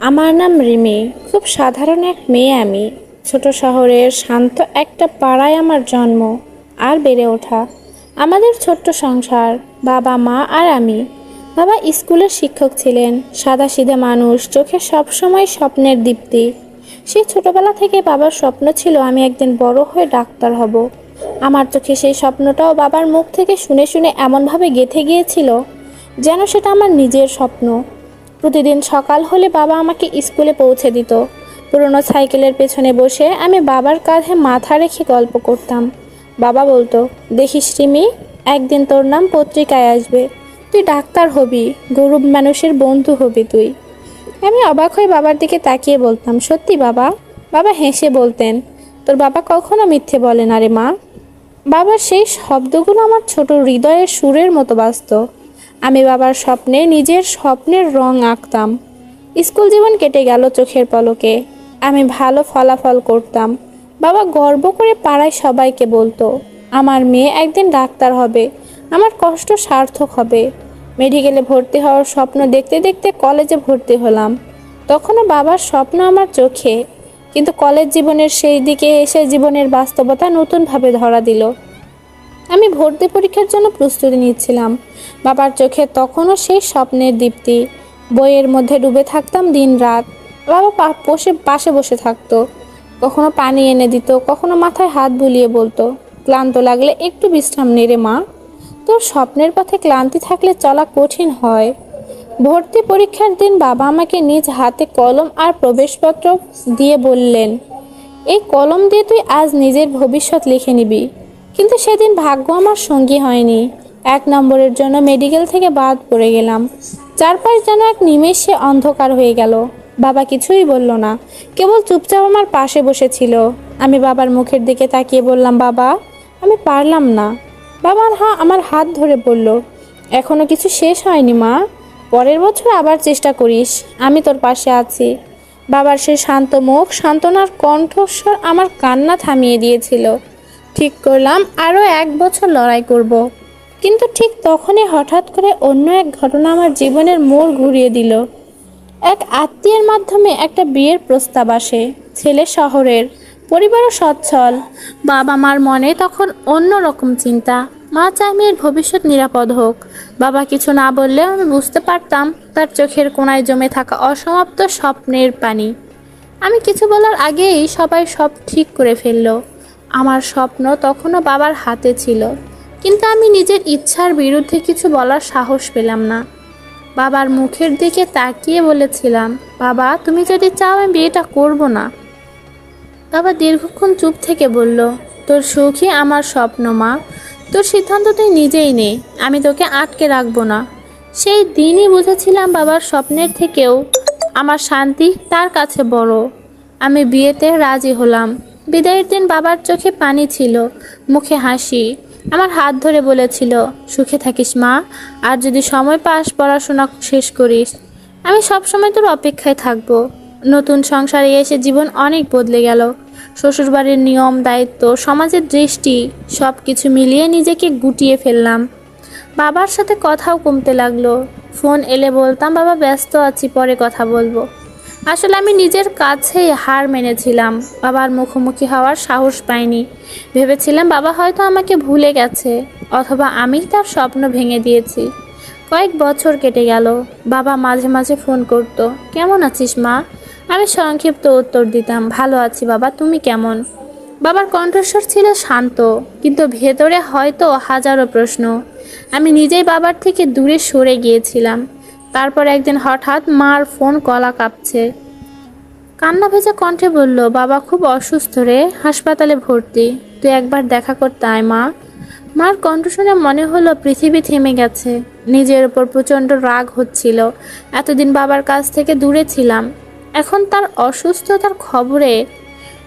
আমার নাম রিমি। খুব সাধারণ এক মেয়ে আমি। ছোট শহরের শান্ত একটা পাড়ায় আমার জন্ম আর বেড়ে ওঠা। আমাদের ছোট্ট সংসার, বাবা, মা আর আমি। বাবা স্কুলের শিক্ষক ছিলেন সাদা সিধে মানুষ, চোখে সবসময় স্বপ্নের দীপ্তি। সেই ছোটবেলা থেকে বাবার স্বপ্ন ছিল আমি একদিন বড় হয়ে ডাক্তার হব। আমার চোখে সেই স্বপ্নটাও বাবার মুখ থেকে শুনে শুনে এমনভাবে গেঁথে গিয়েছিল যেন সেটা আমার নিজের স্বপ্ন। প্রতিদিন সকাল হলে বাবা আমাকে স্কুলে পৌঁছে দিত। পুরনো সাইকেলের পেছনে বসে আমি বাবার কাঁধে মাথা রেখে গল্প করতাম। বাবা বলতো, দেখিস রিমি, একদিন তোর নাম পত্রিকায় আসবে। তুই ডাক্তার হবি, গরিব মানুষের বন্ধু হবি তুই। আমি অবাক হয়ে বাবার দিকে তাকিয়ে বলতাম, সত্যি বাবা? বাবা হেসে বলতেন, তোর বাবা কখনো মিথ্যে বলে না রে মা। বাবার সেই শব্দগুলো আমার ছোট হৃদয়ের সুরের মতো বাজত। আমি বাবার স্বপ্নে নিজের স্বপ্নের রং আঁকতাম। স্কুল জীবন কেটে গেল চোখের পলকে। আমি ভালো ফলাফল করতাম। বাবা গর্ব করে পাড়ায় সবাইকে বলতো, আমার মেয়ে একদিন ডাক্তার হবে। আমার কষ্ট সার্থক হবে। মেডিকেলে ভর্তি হওয়ার স্বপ্ন দেখতে দেখতে কলেজে ভর্তি হলাম। তখনও বাবার স্বপ্ন আমার চোখে। কিন্তু কলেজ জীবনের সেই দিকে এসে জীবনের বাস্তবতা নতুনভাবে ধরা দিল। আমি ভর্তি পরীক্ষার জন্য প্রস্তুতি নিচ্ছিলাম। বাবার চোখে তখনও সেই স্বপ্নের দীপ্তি। বইয়ের মধ্যে ডুবে থাকতাম দিন রাত বাবা বসে, পাশে বসে থাকতো। কখনো পানি এনে দিত, কখনো মাথায় হাত বুলিয়ে বলতো, ক্লান্ত লাগলে একটু বিশ্রাম নেড়ে মা। তোর স্বপ্নের পথে ক্লান্তি থাকলে চলা কঠিন হয়। ভর্তি পরীক্ষার দিন বাবা আমাকে নিজ হাতে কলম আর প্রবেশপত্র দিয়ে বললেন, এই কলম দিয়ে তুই আজ নিজের ভবিষ্যৎ লিখে নিবি। কিন্তু সেদিন ভাগ্য আমার সঙ্গী হয়নি। এক নম্বরের জন্য মেডিকেল থেকে বাদ পড়ে গেলাম। চারপাশ যেন এক নিমেষে অন্ধকার হয়ে গেল। বাবা কিছুই বলল না। কেবল চুপচাপ আমার পাশে বসেছিল। আমি বাবার মুখের দিকে তাকিয়ে বললাম, বাবা, আমি পারলাম না। বাবা হা, আমার হাত ধরে বলল, এখনও কিছু শেষ হয়নি, মা। পরের বছর আবার চেষ্টা করিস। আমি তোর পাশে আছি। বাবার সে শান্ত মুখ, সান্ত্বনার কণ্ঠস্বর আমার কান্না থামিয়ে দিয়েছিল। ঠিক করলাম, আরও এক বছর লড়াই করব। কিন্তু ঠিক তখনই হঠাৎ করে অন্য এক ঘটনা আমার জীবনের মোড় ঘুরিয়ে দিল। এক আত্মীয়ের মাধ্যমে একটা বিয়ের প্রস্তাব আসে, ছেলে শহরের, পরিবারও সচ্ছল। বাবা মার মনে তখন অন্য রকম চিন্তা। মা চায় মেয়ের ভবিষ্যৎ নিরাপদ হোক। বাবা কিছু না বললেও আমি বুঝতে পারতাম তার চোখের কোনায় জমে থাকা অসমাপ্ত স্বপ্নের পানি। আমি কিছু বলার আগেই সবাই সব ঠিক করে ফেলল। আমার স্বপ্ন তখনও বাবার হাতে ছিল। কিন্তু আমি নিজের ইচ্ছার বিরুদ্ধে কিছু বলার সাহস পেলাম না। বাবার মুখের দিকে তাকিয়ে বলেছিলাম, বাবা, তুমি যদি চাও আমি বিয়েটা করব না? বাবা দীর্ঘক্ষণ চুপ থেকে বলল, তোর সুখই আমার স্বপ্ন, মা। তোর সিদ্ধান্ত তুই নিজেই নে। আমি তোকে আটকে রাখব না। সেই দিনই বুঝেছিলাম বাবার স্বপ্নের থেকেও আমার শান্তি তার কাছে বড়। আমি বিয়েতে রাজি হলাম। বিদায়ের দিন বাবার চোখে পানি ছিল, মুখে হাসি। আমার হাত ধরে বলেছিল, সুখে থাকিস মা, আর যদি সময় পাস, পড়াশোনা শেষ করিস। আমি সবসময় তোর অপেক্ষায় থাকব। নতুন সংসারে এসে জীবন অনেক বদলে গেল। শ্বশুরবাড়ির নিয়ম, দায়িত্ব, সমাজের দৃষ্টি সব কিছু মিলিয়ে নিজেকে গুটিয়ে ফেললাম। বাবার সাথে কথাও কমতে লাগল। ফোন এলে বলতাম, বাবা, ব্যস্ত আছি, পরে কথা বলব। আসলে আমি নিজের কাছেই হার মেনেছিলাম। বাবার মুখোমুখি হওয়ার সাহস পাইনি। ভেবেছিলাম বাবা হয়তো আমাকে ভুলে গেছে, অথবা আমি তার স্বপ্ন ভেঙে দিয়েছি। কয়েক বছর কেটে গেল, বাবা মাঝে মাঝে ফোন করতো, কেমন আছিস মা? আমি সংক্ষিপ্ত উত্তর দিতাম, ভালো আছি বাবা, তুমি কেমন? বাবার কণ্ঠস্বর ছিল শান্ত, কিন্তু ভেতরে হয়তো হাজারো প্রশ্ন। আমি নিজেই বাবার থেকে দূরে সরে গিয়েছিলাম। তারপর একদিন হঠাৎ মার ফোন কলা কাঁপছে। কান্না ভেজা কণ্ঠে বলল, বাবা, খুব অসুস্থ রে, হাসপাতালে ভর্তি। তুই একবার দেখা করতে আয় মা। মার কণ্ঠ শুনে মনে হলো পৃথিবী থেমে গেছে। নিজের উপর প্রচণ্ড রাগ হচ্ছিল। এতদিন বাবার কাছ থেকে দূরে ছিলাম। এখন তার অসুস্থতার খবরে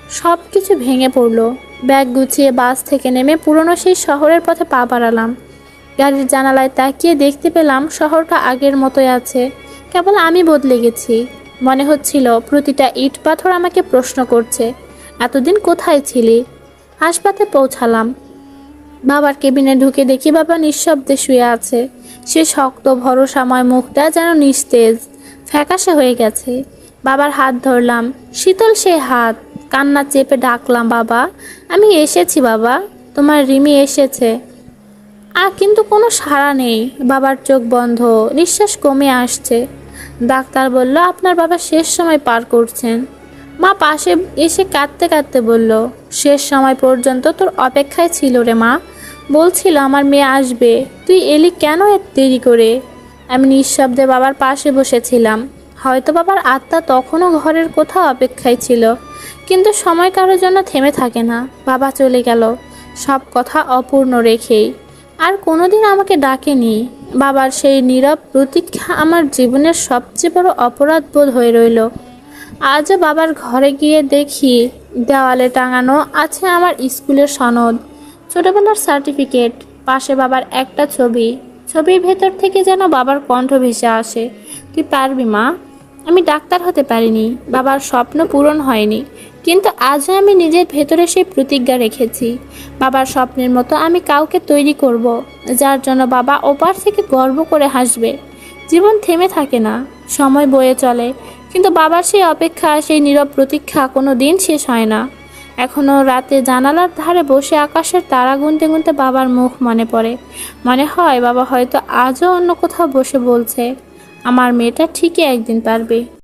সব কিছু ভেঙে পড়ল। ব্যাগ গুছিয়ে বাস থেকে নেমে পুরনো সেই শহরের পথে পা বাড়ালাম। গাড়ির জানালায় তাকিয়ে দেখতে পেলাম শহরটা আগের মতোই আছে। কেবল আমি বদলে গেছি। মনে হচ্ছিল প্রতিটা ইট পাথর আমাকে প্রশ্ন করছে, এতদিন কোথায় ছিলি? হাসপাতালে পৌঁছালাম। বাবার কেবিনে ঢুকে দেখি বাবা নিঃশব্দে শুয়ে আছে। সে শক্ত, ভরসাময় মুখটা যেন নিস্তেজ, ফ্যাকাশে হয়ে গেছে। বাবার হাত ধরলাম। শীতল সেই হাত। কান্না চেপে ডাকলাম, বাবা, আমি এসেছি বাবা। তোমার রিমি এসেছে। কিন্তু কোনো সাড়া নেই। বাবার চোখ বন্ধ, নিঃশ্বাস কমে আসছে। ডাক্তার বলল, আপনার বাবা শেষ সময় পার করছেন। মা পাশে এসে কাঁদতে কাঁদতে বলল, শেষ সময় পর্যন্ত তোর অপেক্ষায় ছিল রে মা। বলছিল, আমার মেয়ে আসবে। তুই এলি কেন এত দেরি করে? আমি নিঃশব্দে বাবার পাশে বসেছিলাম। হয়তো বাবার আত্মা তখনও ঘরের কোথাও অপেক্ষায় ছিল। কিন্তু সময় কারোর জন্য থেমে থাকে না। বাবা চলে গেল। সব কথা অপূর্ণ রেখেই। আর কোনোদিন আমাকে ডাকেনি। বাবার সেই নীরব প্রতীক্ষা আমার জীবনের সবচেয়ে বড় অপরাধ বোধ হয়ে রইল। আজও বাবার ঘরে গিয়ে দেখি দেওয়ালে টাঙানো আছে আমার স্কুলের সনদ, ছোটবেলার সার্টিফিকেট, পাশে বাবার একটা ছবি। ছবির ভেতর থেকে যেন বাবার কণ্ঠ ভেসে আসে। তুই পারবি মা, আমি ডাক্তার হতে পারিনি, বাবার স্বপ্ন পূরণ হয়নি কিন্তু আজও আমি নিজের ভেতরে সেই প্রতিজ্ঞা রেখেছি। বাবার স্বপ্নের মতো আমি কাউকে তৈরি করব, যার জন্য বাবা ওপার থেকে গর্ব করে হাসবে। জীবন থেমে থাকে না, সময় বয়ে চলে, কিন্তু বাবার সেই অপেক্ষা, সেই নীরব প্রতীক্ষা কোনো দিন শেষ হয় না। এখনও রাতে জানালার ধারে বসে আকাশের তারা গুনতে গুনতে বাবার মুখ মনে পড়ে। মনে হয় বাবা হয়তো আজও অন্য কোথাও বসে বলছে, আমার মেয়েটা ঠিকই একদিন পারবে।